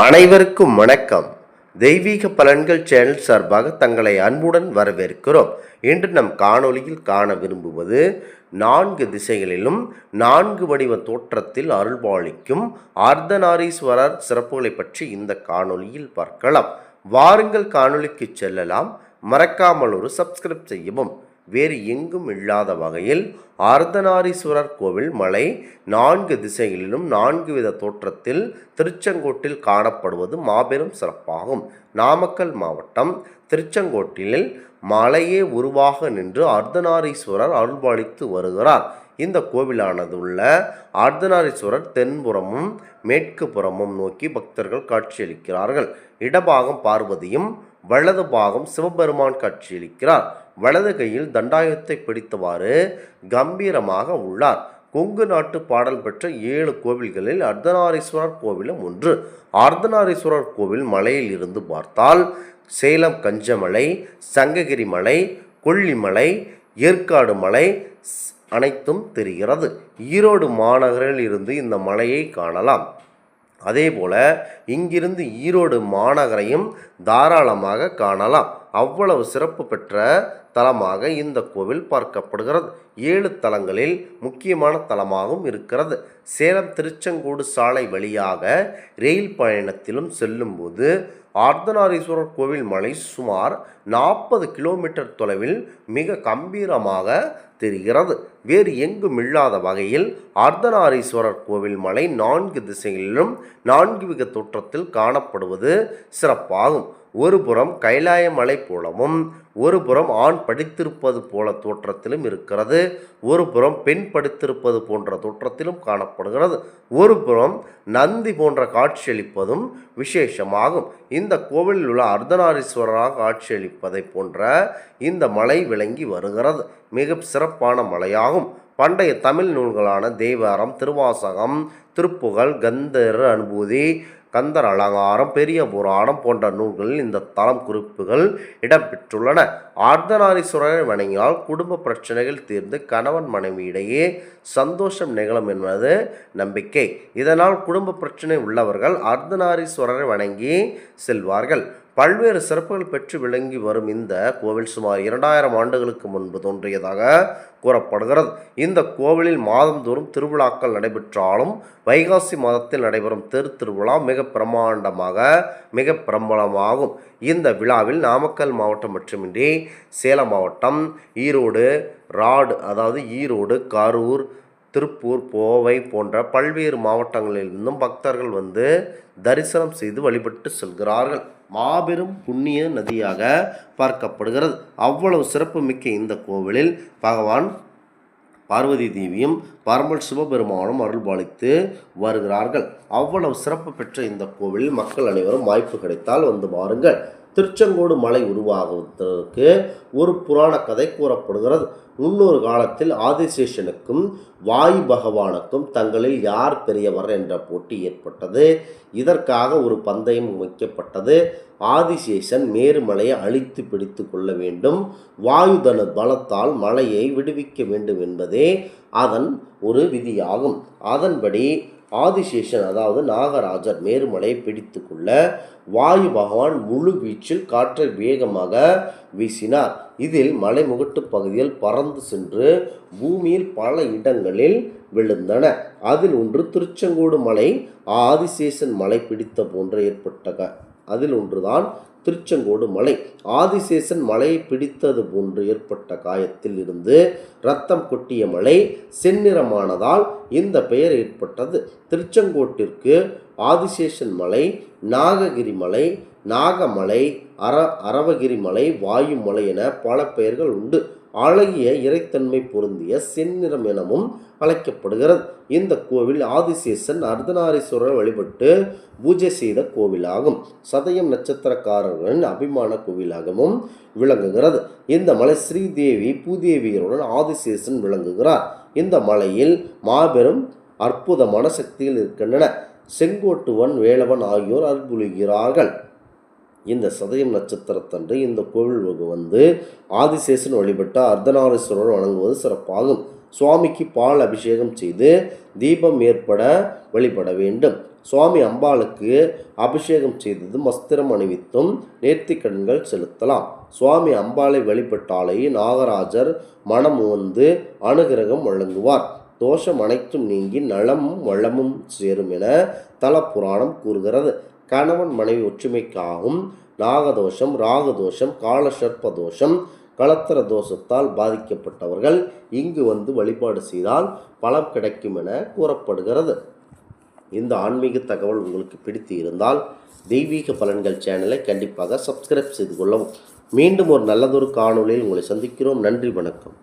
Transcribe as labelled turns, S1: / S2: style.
S1: அனைவருக்கும் வணக்கம். தெய்வீக பலன்கள் சேனல் சார்பாக தங்களை அன்புடன் வரவேற்கிறோம். இன்று நம் காணொளியில் காண விரும்புவது நான்கு திசைகளிலும் நான்கு வடிவ தோற்றத்தில் அருள்பாளிக்கும் அர்த்தநாரீஸ்வரர் சிறப்புகளை பற்றி இந்த காணொளியில் பார்க்கலாம். வாருங்கள் காணொளிக்கு செல்லலாம். மறக்காமல் ஒரு சப்ஸ்கிரைப் செய்யவும். வேறு எங்கும் இல்லாத வகையில் அர்த்தநாரீஸ்வரர் கோவில் மலை நான்கு திசைகளிலும் நான்கு வித தோற்றத்தில் திருச்செங்கோட்டில் காணப்படுவது மாபெரும் சிறப்பாகும். நாமக்கல் மாவட்டம் திருச்செங்கோட்டில் மலையே உருவாக நின்று அர்த்தநாரீஸ்வரர் அருள்பாலித்து வருகிறார். இந்த கோவிலானது உள்ள அர்த்தநாரீஸ்வரர் தென்புறமும் மேற்கு புறமும் நோக்கி பக்தர்கள் காட்சியளிக்கிறார்கள். இடபாகம் பார்வதியும் வலது பாகம் சிவபெருமான் காட்சியளிக்கிறார். வலது கையில் தண்டாயுதத்தை பிடித்தவாறு கம்பீரமாக உள்ளார். கொங்கு நாட்டு பாடல் பெற்ற ஏழு கோவில்களில் அர்த்தநாரீஸ்வரர் கோவிலும் ஒன்று. அர்த்தநாரீஸ்வரர் கோவில் மலையில் இருந்து பார்த்தால் சேலம் கஞ்சமலை சங்ககிரி மலை கொல்லிமலை ஏற்காடு மலை அனைத்தும் தெரிகிறது. ஈரோடு மாநகரில் இருந்து இந்த மலையை காணலாம். அதேபோல இங்கிருந்து ஈரோடு மாநகரையும் தாராளமாக காணலாம். அவ்வளவு சிறப்பு பெற்ற தலமாக இந்த கோவில் பார்க்கப்படுகிறது. ஏழு தலங்களில் முக்கியமான தலமாகவும் இருக்கிறது. சேலம் திருச்செங்கோடு சாலை வழியாக ரயில் பயணத்திலும் செல்லும்போது அர்த்தநாரீஸ்வரர் கோவில் மலை சுமார் நாற்பது கிலோமீட்டர் தொலைவில் மிக கம்பீரமாக தெரிகிறது. வேறு எங்கும் இல்லாத வகையில் அர்த்தநாரீஸ்வரர் கோவில் மலை நான்கு திசைகளிலும் நான்கு விக தோற்றத்தில் காணப்படுவது சிறப்பாகும். ஒரு புறம் கைலாய மலை போலவும் ஒரு புறம் ஆண் படித்திருப்பது போல தோற்றத்திலும் இருக்கிறது ஒரு புறம் பெண் படித்திருப்பது போன்ற தோற்றத்திலும் காணப்படுகிறது ஒரு புறம் நந்தி போன்ற காட்சியளிப்பதும் விசேஷமாகும். இந்த கோவிலில் உள்ள அர்த்தநாரீஸ்வரராக காட்சியளிப்பதை போன்ற இந்த மலை விளங்கி வருகிறது. மிக சிறப்பான மலையாகும். பண்டைய தமிழ் நூல்களான தேவாரம் திருவாசகம் திருப்புகழ் கந்தர் அனுபூதி கந்தர் அலங்காரம் பெரிய புராணம் போன்ற நூல்களில் இந்த தளம் குறிப்புகள் இடம்பெற்றுள்ளன. ஆர்த்தநாரீஸ்வரரை வணங்கினால் குடும்ப பிரச்சனைகள் தீர்ந்து கணவன் மனைவியிடையே சந்தோஷம் நிகழும் என்பது நம்பிக்கை. இதனால் குடும்ப பிரச்சனை உள்ளவர்கள் அர்த்தநாரீஸ்வரரை வணங்கி செல்வார்கள். பல்வேறு சிறப்புகள் பெற்று விளங்கி வரும் இந்த கோவில் சுமார் இரண்டாயிரம் ஆண்டுகளுக்கு முன்பு தோன்றியதாக கூறப்படுகிறது. இந்த கோவிலில் மாதந்தோறும் திருவிழாக்கள் நடைபெற்றாலும் வைகாசி மாதத்தில் நடைபெறும் தெரு திருவிழா மிக பிரமாண்டமாக மிக பிரபலமாகும். இந்த விழாவில் நாமக்கல் மாவட்டம் மட்டுமின்றி சேலம் மாவட்டம் ஈரோடு ராடு அதாவது ஈரோடு கரூர் திருப்பூர் கோவை போன்ற பல்வேறு மாவட்டங்களிலிருந்தும் பக்தர்கள் வந்து தரிசனம் செய்து வழிபட்டு செல்கிறார்கள். மாபெரும் புண்ணிய நதியாக பார்க்கப்படுகிறது. அவ்வளவு சிறப்புமிக்க இந்த கோவிலில் பகவான் பார்வதி தேவியும் பரமல் சிவபெருமானும் அருள்பாலித்து வருகிறார்கள். அவ்வளவு சிறப்பு பெற்ற இந்த கோவிலில் மக்கள் அனைவரும் வாய்ப்பு கிடைத்தால் வந்து பாருங்கள் திருச்செங்கோடு மலை உருவாகுவதற்கு ஒரு புராண கதை கூறப்படுகிறது. முன்னொரு காலத்தில் ஆதிசேஷனுக்கும் வாயு பகவானுக்கும் தங்களில் யார் பெரியவர் என்ற போட்டி ஏற்பட்டது. இதற்காக ஒரு பந்தயம் வைக்கப்பட்டது. ஆதிசேஷன் மேருமலையை அழித்து பிடித்து கொள்ள வேண்டும். வாயு தனு பலத்தால் மலையை விடுவிக்க வேண்டும் என்பதே அதன் ஒரு விதியாகும். அதன்படி ஆதிசேஷன் அதாவது நாகராஜர் மேருமலையை பிடித்து கொள்ள வாயு பகவான் முழு வீச்சில் காற்றை வேகமாக வீசினார். இதில் மலைமுகட்டு பகுதியில் பறந்து சென்று பூமியில் பல இடங்களில் விழுந்தன. அதில் ஒன்று திருச்செங்கோடு மலை ஆதிசேஷன் மலை பிடித்த போன்று ஏற்பட்ட அதில் ஒன்றுதான் திருச்செங்கோடு மலை. ஆதிசேஷன் மலையை பிடித்தது போன்று ஏற்பட்ட காயத்தில் இருந்து ரத்தம் கொட்டிய மலை செந்நிறமானதால் இந்த பெயர் ஏற்பட்டது. திருச்செங்கோட்டிற்கு ஆதிசேஷன் மலை நாககிரி மலை நாகமலை அர அரவகிரி மலை வாயுமலை என பல பெயர்கள் உண்டு. அழகிய இறைத்தன்மை பொருந்திய செந்நிறம் எனவும் அழைக்கப்படுகிறது. இந்த கோவில் ஆதிசேஷன் அர்த்தநாரீஸ்வரர் வழிபட்டு பூஜை செய்த கோவிலாகும். சதயம் நட்சத்திரக்காரர்களின் அபிமான கோவிலாகவும் விளங்குகிறது. இந்த மலை ஸ்ரீதேவி பூதேவியருடன் ஆதிசேஷன் விளங்குகிறார். இந்த மலையில் மாபெரும் அற்புதமான சக்திகள் இருக்கின்றன. செங்கோட்டுவன் வேலவன் ஆகியோர் அற்புலிகிறார்கள் இந்த சதயம் நட்சத்திரத்தன்று இந்த கோவில் வந்து ஆதிசேஷன் வழிபட்ட அர்த்தநாரீஸ்வரர் வழங்குவது சிறப்பாகும். சுவாமிக்கு பால் அபிஷேகம் செய்து தீபம் ஏற்பட வழிபட வேண்டும். சுவாமி அம்பாளுக்கு அபிஷேகம் செய்ததும் வஸ்திரம் அணிவித்தும் நேர்த்திக்கடன்கள் செலுத்தலாம். சுவாமி அம்பாளை வழிபட்டாலே நாகராஜர் மனம் வந்து அனுகிரகம் வழங்குவார். தோஷம் அனைத்தும் நீங்கி நலமும் வளமும் சேரும் என தல புராணம் கூறுகிறது. கணவன் மனைவி ஒற்றுமைக்காகவும் நாகதோஷம் ராகதோஷம் காலசர்ப்ப தோஷம் களத்திர தோஷத்தால் பாதிக்கப்பட்டவர்கள் இங்கு வந்து வழிபாடு செய்தால் பலம் கிடைக்கும் என கூறப்படுகிறது. இந்த ஆன்மீக தகவல் உங்களுக்கு பிடித்து இருந்தால் தெய்வீக பலன்கள் சேனலை கண்டிப்பாக சப்ஸ்கிரைப் செய்து கொள்ளவும். மீண்டும் ஒரு நல்லதொரு காணொலியில் உங்களை சந்திக்கிறோம். நன்றி வணக்கம்.